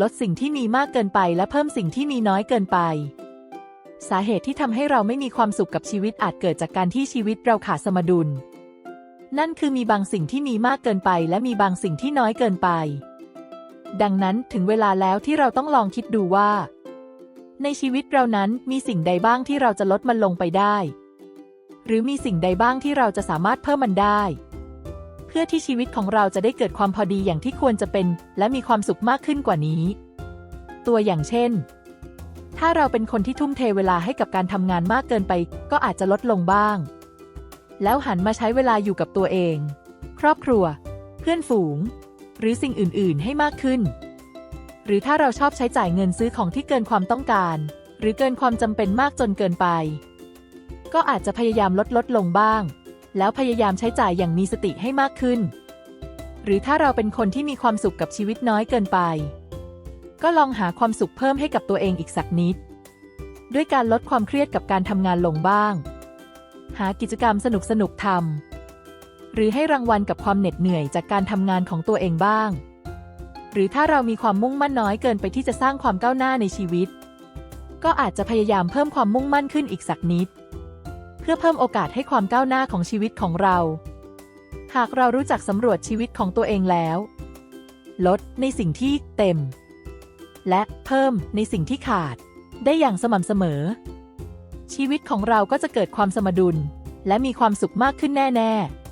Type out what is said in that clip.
ลดสิ่งที่มีมากเกินไปและเพิ่มสิ่งที่มีน้อยเกินไป สาเหตุที่ทำให้เราไม่มีความสุขกับชีวิตอาจเกิดจากการที่ชีวิตเราขาดสมดุล นั่นคือมีบางสิ่งที่มีมากเกินไป และมีบางสิ่งที่น้อยเกินไป ดังนั้นถึงเวลาแล้วที่เราต้องลองคิดดูว่า ในชีวิตเรานั้นมีสิ่งใดบ้างที่เราจะลดมันลงไปได้ หรือมีสิ่งใดบ้างที่เราจะสามารถเพิ่มมันได้ เพื่อที่ชีวิตของเราจะได้เกิดความพอดีอย่างที่ควรจะเป็น และมีความสุขมากขึ้นกว่านี้ ตัวอย่างเช่น ถ้าเราเป็นคนที่ทุ่มเทเวลาให้กับการทำงานมากเกินไป ก็อาจจะลดลงบ้าง แล้วหันมาใช้เวลาอยู่กับตัวเอง ครอบครัว เพื่อนฝูง หรือสิ่งอื่น ๆ ให้มากขึ้น หรือถ้าเราชอบใช้จ่ายเงินซื้อของที่เกินความต้องการ หรือเกินความจำเป็นมากจนเกินไป ก็อาจจะพยายามลดลดลงบ้าง แล้วพยายามใช้จ่ายอย่างมีสติให้มากขึ้น หรือถ้าเราเป็นคนที่มีความสุขกับชีวิตน้อยเกินไป ก็ลองหาความสุขเพิ่มให้กับตัวเองอีกสักนิด ด้วยการลดความเครียดกับการทำงานลงบ้าง หากิจกรรมสนุกสนุกๆทำหรือให้รางวัลกับความเหน็ดเหนื่อยจากการทำงานของตัวเองบ้าง หรือถ้าเรามีความมุ่งมั่นน้อยเกินไปที่จะสร้างความก้าวหน้าในชีวิต ก็อาจจะพยายามเพิ่มความมุ่งมั่นขึ้นอีกสักนิด พื่อเพิ่มโอกาสให้ความก้าวหน้าของชีวิตของเรา หากเรารู้จักสำรวจชีวิตของตัวเองแล้ว ลดในสิ่งที่เต็ม และเพิ่มในสิ่งที่ขาด ได้อย่างสม่ำเสมอ ชีวิตของเราก็จะเกิดความสมดุล และมีความสุขมากขึ้นแน่ ๆ